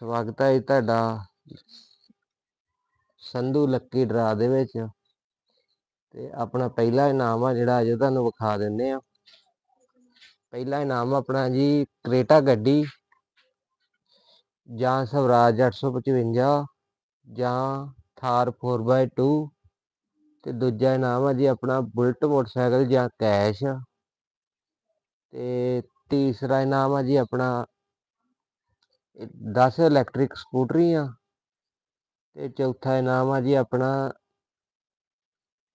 ਸਵਾਗਤ ਹੈ ਜੀ ਤੁਹਾਡਾ। ਸੰਧੂ ਲੱਕੀ ਡਰਾ ਦੇ ਵਿੱਚ। ਤੇ ਆਪਣਾ ਪਹਿਲਾ ਇਨਾਮ ਆ ਜਿਹੜਾ ਅੱਜ ਤੁਹਾਨੂੰ ਵਿਖਾ ਦਿੰਦੇ ਆ। ਪਹਿਲਾ ਇਨਾਮ ਆਪਣਾ ਜੀ ਕ੍ਰੇਟਾ ਗੱਡੀ। ਜਾਂ ਸਵਰਾਜ 855 ਜਾਂ ਥਾਰ 4x2 ਤੇ ਦੂਜਾ ਇਨਾਮ ਆ ਜੀ ਆਪਣਾ ਬੁਲਟ ਮੋਟਰਸਾਈਕਲ ਜਾਂ ਕੈਸ਼। ਤੇ ਤੀਸਰਾ ਇਨਾਮ ਆ ਜੀ ਆਪਣਾ 10 ਇਲੈਕਟ੍ਰਿਕ ਸਕੂਟਰੀਆਂ ਤੇ ਚੌਥਾ ਇਨਾਮ ਆ ਜੀ ਆਪਣਾ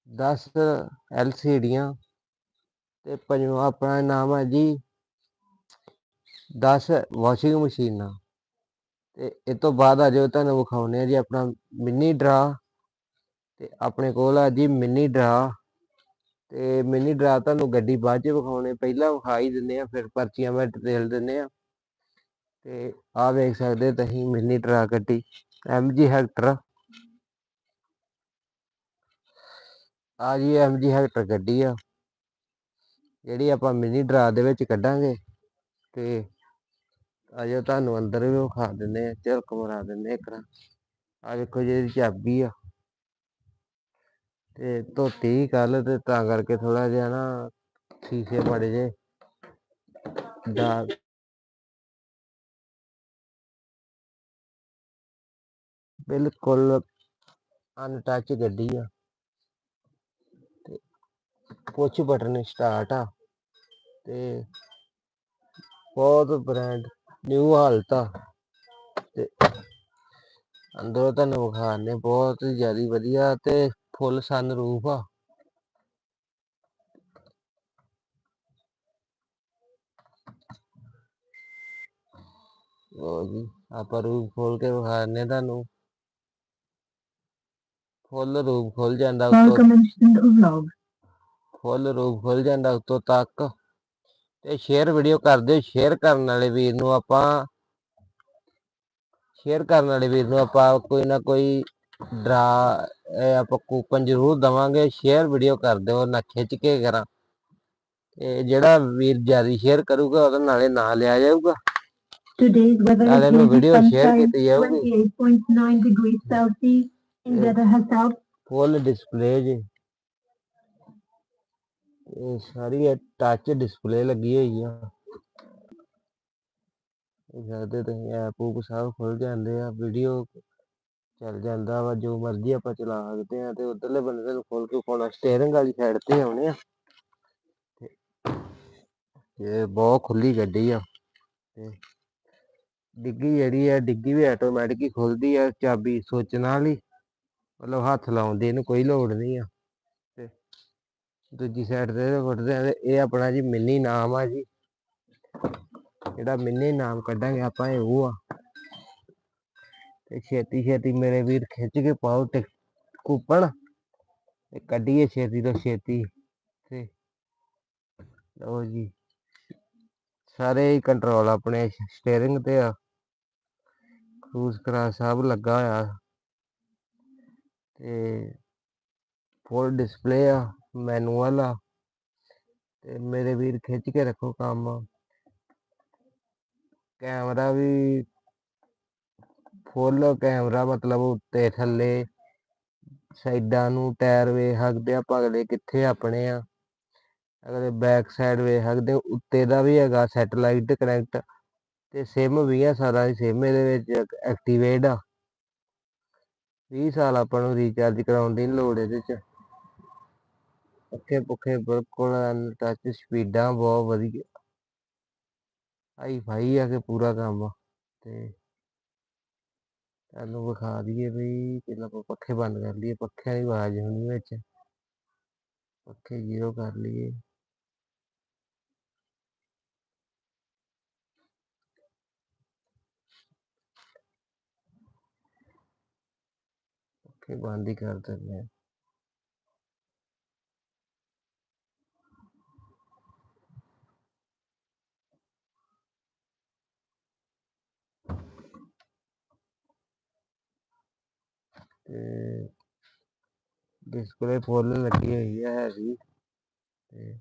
10 ਐਲਸੀਡੀਆਂ ਤੇ ਪੰਜਵਾਂ ਆਪਣਾ ਇਨਾਮ ਆ ਜੀ 10 ਵਾਸ਼ਿੰਗ ਮਸ਼ੀਨਾਂ। ਤੇ ਇਹ ਤੋਂ ਬਾਅਦ ਆ ਜੋ ਤੁਹਾਨੂੰ ਵਿਖਾਉਨੇ ਆ ਜੀ ਆਪਣਾ ਮਿੰਨੀ ਡਰਾ ਤੇ ਆਪਣੇ ਕੋਲ ਆ ਜੀ ਮਿੰਨੀ ਡਰਾ ਤੇ ਮਿੰਨੀ ਡਰਾ ਤੁਹਾਨੂੰ ਗੱਡੀ ਬਾਅਦ ਚ ਵਿਖਾਉਣੇ, ਪਹਿਲਾਂ ਵਿਖਾ ਹੀ ਦਿੰਦੇ ਆ, ਫਿਰ ਪਰਚੀਆਂ ਮੈਂ ਡਿਟੇਲ ਦਿੰਦੇ ਆ। ਤੇ ਆ ਵੇਖ ਸਕਦੇ ਤੁਸੀਂ ਮਿੰਨੀ ਡਰਾ ਗੱਡੀ ਐਮਜੀ ਹੈਕਟਰ। ਆ ਜੀ ਐਮਜੀ ਹੈਕਟਰ ਗੱਡੀ ਆ, ਜਿਹੜੀ ਆਪਾਂ ਮਿੰਨੀ ਡਰਾ ਦੇ ਵਿੱਚ ਕੱਢਾਂਗੇ ਤੇ ਅਜੇ ਤੁਹਾਨੂੰ ਅੰਦਰ ਵੀ ਵਿਖਾ ਦਿੰਦੇ ਆ ਝਲਕ ਮਰਾ ਦਿੰਦੇ ਇੱਕ ਆ ਵੇਖੋ ਜਿਹੜੀ ਚਾਬੀ ਆ। ਤੇ ਧੋਤੀ ਕੱਲ ਤੇ ਤਾਂ ਕਰਕੇ ਥੋੜਾ ਜਿਹਾ ਨਾ ਸ਼ੀਸ਼ੇ ਬੜੇ ਜੇ ਦਾ ਬਿਲਕੁਲ ਅਨਟੱਚ ਗੱਡੀ ਆ। ਤੇ ਪੁਸ਼ ਬਟਨ ਸਟਾਰਟ ਆ। ਤੇ ਬਹੁਤ ਬ੍ਰਾਂਡ ਨਿਊ ਹਾਲਤ ਆ। ਤੇ ਅੰਦਰੋਂ ਤੁਹਾਨੂੰ ਵਿਖਾਣੇ ਬਹੁਤ ਜ਼ਿਆਦਾ ਵਧੀਆ ਤੇ ਫੁੱਲ ਸਨ ਰੂਫ ਆ। ਉਹ ਜੀ, ਆਪਾਂ ਰੂਫ ਖੋਲ ਕੇ ਵਿਖਾਣੇ ਤੁਹਾਨੂੰ। ਫੁੱਲ ਰੂਫ ਖੁੱਲ ਜਾਂਦਾ ਉੱਤੋਂ vlog. ਫੁੱਲ ਰੂਫ ਖੁੱਲ ਜਾਂਦਾ ਉੱਤੋਂ ਤੱਕ। ਤੇ ਸ਼ੇਅਰ ਵੀਡੀਓ ਕਰ ਦਿਓ ਸ਼ੇਅਰ ਕਰਨ ਵਾਲੇ ਵੀਰ ਨੂੰ ਆਪਾਂ ਸ਼ੇਅਰ ਕਰਨ ਵਾਲੇ ਵੀਰ ਨੂੰ ਆਪਾਂ ਕੋਈ ਨਾ ਕੋਈ ਡਰਾ ਇਹ ਆਪਾਂ ਕੂਪਨ ਜ਼ਰੂਰ ਦਵਾਂਗੇ। ਸ਼ੇਅਰ ਵੀਡੀਓ ਕਰ ਦਿਓ ਨਾ ਖਿੱਚ ਕੇ ਕਰਾਂ। ਤੇ ਜਿਹੜਾ ਵੀਰ ਜ਼ਿਆਦਾ ਸ਼ੇਅਰ ਕਰੂਗਾ ਉਹਦੇ ਨਾਲੇ ਨਾਂ ਲਿਆ ਜਾਊਗਾ। Today's weather is ਨੂੰ windy ਵੀਡੀਓ ਸ਼ੇਅਰ sunshine, ਕੀਤੀ ਜਾਊਗੀ। 28.9 degrees Celsius ਫੁੱਲ ਡਿਸਪਲੇ ਜੀ। ਇਹ ਸਾਰੀ ਟੱਚ ਡਿਸਪਲੇ ਲੱਗੀ ਹੋਈ ਆ ਸਕਦੇ ਤੁਸੀਂ ਐਪ ਉਪ ਸਭ ਖੁੱਲ ਜਾਂਦੇ ਆ। ਵੀਡੀਓ ਚੱਲ ਜਾਂਦਾ ਵਾ ਜੋ ਮਰਜ਼ੀ ਆਪਾਂ ਚਲਾ ਸਕਦੇ ਆ ਤੇ ਉਧਰਲੇ ਬੰਦੇ ਨੂੰ ਖੋਲ ਕੇ ਪਾਉਣਾ ਸਟੀਅਰਿੰਗ ਵਾਲੀ ਸਾਈਡ ਤੇ ਆਉਣੇ ਆ। ਤੇ ਇਹ ਬਹੁਤ ਖੁੱਲੀ ਗੱਡੀ ਆ। ਤੇ ਡਿੱਗੀ ਜਿਹੜੀ ਆ ਡਿੱਗੀ ਵੀ ਆਟੋਮੈਟਿਕ ਹੀ ਖੁੱਲਦੀ ਆ ਚਾਬੀ ਸੁੱਚ ਨਾਲ ਹੀ ਮਤਲਬ ਹੱਥ ਲਾਉਣ ਦੀ ਇਹਨੂੰ ਕੋਈ ਲੋੜ ਨਹੀਂ ਆ। ਤੇ ਦੂਜੀ ਸਾਈਡ ਤੇ ਫੁੱਟਦੇ ਆ ਤੇ ਇਹ ਆਪਣਾ ਜੀ ਮਿੰਨੀ ਨਾਮ ਆ ਜੀ। ਜਿਹੜਾ ਮਿੰਨੀ ਨਾਮ ਕੱਢਾਂਗੇ ਆਪਾਂ ਇਹ ਉਹ ਆ। ਤੇ ਛੇਤੀ ਛੇਤੀ ਮੇਰੇ ਵੀਰ ਖਿੱਚ ਕੇ ਪਾਓ ਟਿਕ ਕੂਪਨ ਤੇ ਕੱਢੀਏ ਛੇਤੀ ਤੋਂ ਛੇਤੀ ਤੇ ਲਓ ਜੀ। ਸਾਰੇ ਹੀ ਕੰਟਰੋਲ ਆਪਣੇ ਸਟੀਅਰਿੰਗ ਤੇ ਆ। ਕਰੂਜ਼ ਕਰਾ ਸਭ ਲੱਗਾ ਹੋਇਆ। ਤੇ ਫੁੱਲ ਡਿਸਪਲੇ ਆ ਮੈਨੂਅਲ ਆ ਤੇ ਮੇਰੇ ਵੀਰ ਖਿੱਚ ਕੇ ਰੱਖੋ ਕੰਮ। ਕੈਮਰਾ ਵੀ ਫੁੱਲ ਕੈਮਰਾ ਮਤਲਬ ਉੱਤੇ ਥੱਲੇ, ਸਾਈਡਾਂ ਨੂੰ ਟਾਇਰ ਵੇਖ ਸਕਦੇ ਆ ਅਗਲੇ ਕਿੱਥੇ ਆਪਣੇ ਆ। ਅਗਲੇ ਬੈਕ ਸਾਈਡ ਵੇਖ ਸਕਦੇ ਉੱਤੇ ਦਾ ਵੀ ਹੈਗਾ ਸੈਟਲਾਈਟ ਕਨੈਕਟ ਤੇ ਸਿਮ ਵੀ ਆ, ਸਾਰਾ ਹੀ ਸਿਮ ਇਹਦੇ ਵਿੱਚ ਐਕਟੀਵੇਟ ਆ। 20 ਸਾਲ ਆਪਾਂ ਨੂੰ ਰੀਚਾਰਜ ਕਰਾਉਣ ਦੀ ਲੋੜ ਇਹਦੇ ਚ। ਪੱਖੇ ਪੁੱਖੇ ਬਿਲਕੁਲ ਟੱਚ ਸਪੀਡਾਂ ਬਹੁਤ ਵਧੀਆ। ਹਾਈ ਫਾਈ ਆ ਕੇ ਪੂਰਾ ਕੰਮ। ਤੇ ਤੁਹਾਨੂੰ ਵਿਖਾ ਦਈਏ ਵੀ ਪਹਿਲਾਂ ਆਪਾਂ ਪੱਖੇ ਬੰਦ ਕਰ ਲਈਏ। ਪੱਖਿਆਂ ਦੀ ਆਵਾਜ਼ ਹੋਣੀ ਵਿੱਚ। ਪੱਖੇ ਜ਼ੀਰੋ ਕਰ ਲਈਏ। ਪੱਖੇ ਬੰਦ ਹੀ ਕਰ ਦਿੰਦੇ ਆ। ਤੇ ਡਿਸਪਲੇ ਫੁੱਲ ਲੱਗੀ ਹੋਈ ਹੈ ਹੈਗੀ। ਤੇ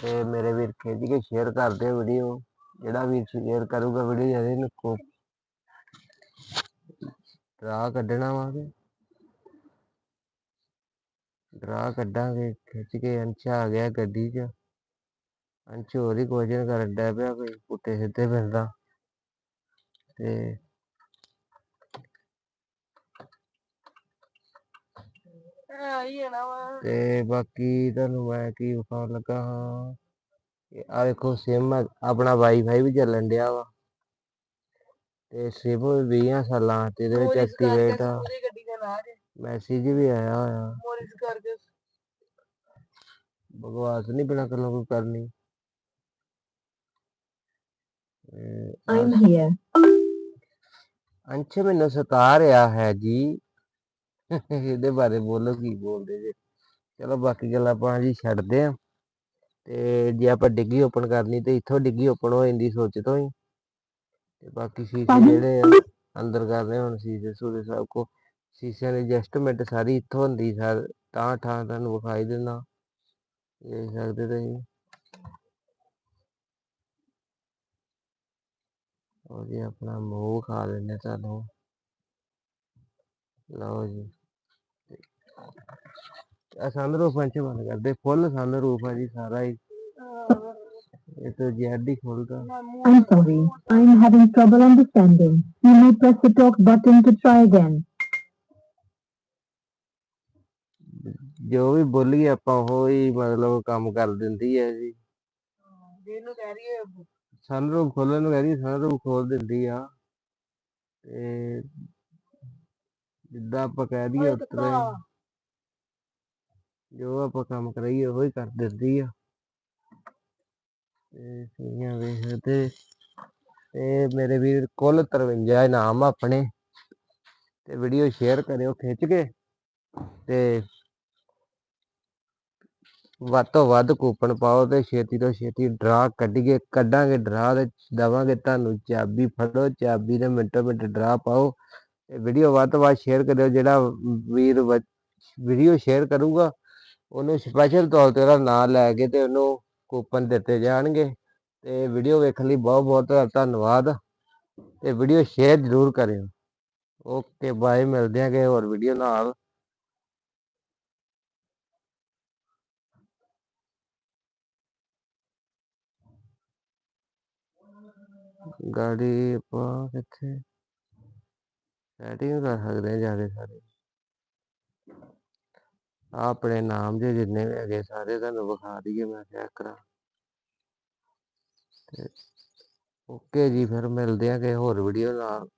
ਤੇ ਮੇਰੇ ਵੀਰ ਖਿੱਚ ਕੇ ਸ਼ੇਅਰ ਕਰ ਦਿਓ ਵੀਡੀਓ ਜਿਹੜਾ ਵੀਰ ਸ਼ੇਅਰ ਕਰੂਗਾ ਵੀਡੀਓ ਜਿਹਦੇ ਨੂੰ ਡਰਾ ਕੱਢਣਾ ਵਾ ਤੇ ਡਰਾ ਕੱਢਾਂਗੇ ਖਿੱਚ ਕੇ ਅੰਸ਼ ਆ ਗਿਆ ਗੱਡੀ 'ਚ। ਅੰਸ਼ ਹੋਰ ਹੀ ਕੁਐਸਚਨ ਕਰਨ ਡਿਆ ਪਿਆ ਕੋਈ ਪੁੱਠੇ ਸਿੱਧੇ ਫਿਰਦਾ। ਤੇ ਤੇ ਬਾਕੀ ਤੁਹਾਨੂੰ ਮੈਂ ਕੀ ਵਿਖਾਉਣ ਲੱਗਾ ਹਾਂ ਆ ਦੇਖੋ ਸਿਮ ਆਪਣਾ ਵਾਈਫਾਈ ਵੀ ਚੱਲਣ ਡਿਆ ਵਾ। ਤੇ ਵੀ 20 ਸਾਲਾਂ ਤੇ ਇਹਦੇ ਵਿੱਚ ਐਕਟੀਵੇਟ ਆ। ਮੈਸੇਜ ਵੀ ਆਇਆ ਹੋਇਆ। ਬਕਵਾਸ ਨਹੀਂ ਬਿਨਾਂ ਗੱਲੋਂ ਕੋਈ ਕਰਨੀ। I'm here. ਅੰਸ਼ ਮੈਨੂੰ ਸਤਾ ਰਿਹਾ ਹੈ ਜੀ। ਇਹਦੇ ਬਾਰੇ ਬੋਲੋ ਕੀ ਬੋਲਦੇ ਜੇ। ਚਲੋ ਬਾਕੀ ਗੱਲਾਂ ਆਪਾਂ ਜੀ ਛੱਡਦੇ ਆ। ਤੇ ਜੇ ਆਪਾਂ ਡਿੱਗੀ ਓਪਨ ਕਰਨੀ ਤੇ ਇੱਥੋਂ ਡਿੱਗੀ ਓਪਨ ਹੋ ਜਾਂਦੀ ਸੁੱਚ ਤੋਂ ਹੀ। ਤੇ ਬਾਕੀ ਸ਼ੀਸ਼ੇ। ਜਿਹੜੇ ਆ ਅੰਦਰ ਕਰਨੇ ਹੁਣ ਸ਼ੀਸ਼ੇ ਸੂਰੇ ਸਭ ਕੋ ਸ਼ੀਸ਼ਿਆਂ ਦੀ ਐਡਜਸਟਮੈਂਟ ਸਾਰੀ ਇੱਥੋਂ ਹੁੰਦੀ ਸਰ ਤਾਂ ਠਾਂ ਤੁਹਾਨੂੰ ਵਿਖਾਈ ਦਿੰਦਾ। ਦੇਖ ਸਕਦੇ ਤੁਸੀਂ। ਉਹ ਜੀ ਆਪਣਾ ਮੂੰਹ ਖਾ ਲੈਂਦੇ ਤੁਹਾਨੂੰ। ਲਓ ਜੀ। ਆ ਸੰਦਰੂਫ ਅੰਚ ਬੰਦ ਕਰਦੇ। ਫੁੱਲ ਸੰਦਰੂਫ ਆ ਜੀ ਸਾਰਾ ਹੀ। ਇਹ ਤਾਂ ਜੈਡ ਹੀ ਖੋਲਦਾ I'm sorry. I'm having trouble understanding. You may press the talk button to try again. ਜੋ ਵੀ ਬੋਲੀਏ ਆਪਾਂ ਉਹ ਹੀ ਮਤਲਬ ਕੰਮ ਕਰ ਦਿੰਦੀ ਹੈ ਜੀ ਸਨਰੂਫ ਖੋਲਣ ਨੂੰ ਕਹਿੰਦੀ ਸਨਰੂਫ ਖੋਲ ਦਿੰਦੀ ਆ ਤੇ ਜਿੱਦਾਂ ਆਪਾਂ ਕਹਿ ਦਈਏ ਉਤਰੇ ਜੋ ਆਪਾਂ ਕੰਮ ਕਰਾਈਏ ਉਹ ਹੀ ਕਰ ਦਿੰਦੀ ਆ ਤੇ ਸੀਆਂ ਵੇਖਦੇ ਤੇ ਮੇਰੇ ਵੀਰ ਕੁੱਲ 53 ਇਨਾਮ ਆਪਣੇ, ਤੇ ਵੀਡੀਓ ਸ਼ੇਅਰ ਕਰਿਓ ਖਿੱਚ ਕੇ, ਤੇ ਵੱਧ ਤੋਂ ਵੱਧ ਕੂਪਨ ਪਾਓ ਤੇ ਛੇਤੀ ਤੋਂ ਛੇਤੀ ਡਰਾ ਕੱਢੀਏ, ਕੱਢਾਂਗੇ ਡਰਾ ਤੇ ਦਵਾਂਗੇ ਤੁਹਾਨੂੰ, ਚਾਬੀ ਫੜੋ, ਚਾਬੀ ਦੇ ਮਿੰਟੋ ਮਿੰਟ ਡਰਾ ਪਾਓ, ਤੇ ਵੀਡੀਓ ਵੱਧ ਤੋਂ ਵੱਧ ਸ਼ੇਅਰ ਕਰਿਓ, ਜਿਹੜਾ ਵੀਰ ਵੀਡੀਓ ਸ਼ੇਅਰ ਕਰੂਗਾ, ਉਹਨੂੰ ਸਪੈਸ਼ਲ ਤੌਰ ਤੇ ਉਹਦਾ ਨਾਂ ਲੈ ਕੇ ਤੇ ਉਹਨੂੰ ਕੂਪਨ ਦਿੱਤੇ ਜਾਣਗੇ ਤੇ ਵੀਡੀਓ ਵੇਖਣ ਲਈ ਬਹੁਤ ਬਹੁਤ ਧੰਨਵਾਦ ਤੇ ਵੀਡੀਓ ਸ਼ੇਅਰ ਜ਼ਰੂਰ ਕਰਿਓ। ਓਕੇ ਬਾਏ ਮਿਲਦੇ ਆਂਗੇ ਹੋਰ ਵੀਡੀਓ ਨਾਲ। ਗਾੜੀ ਆਪਾਂ ਕਿੱਥੇ ਸੈਟਿੰਗ ਕਰ ਸਕਦੇ ਆ ਜਾ ਕੇ ਸਾਰੇ। ਆਹ ਆਪਣੇ ਨਾਮ ਦੇ ਜਿੰਨੇ ਵੀ ਹੈਗੇ ਸਾਰੇ ਤੁਹਾਨੂੰ ਵਿਖਾ ਦਈਏ, ਮੈਂ ਚੈੱਕ ਕਰਾਂ। ਤੇ ਓਕੇ ਜੀ, ਫਿਰ ਮਿਲਦੇ ਆਂਗੇ ਹੋਰ ਵੀਡੀਓ ਨਾਲ।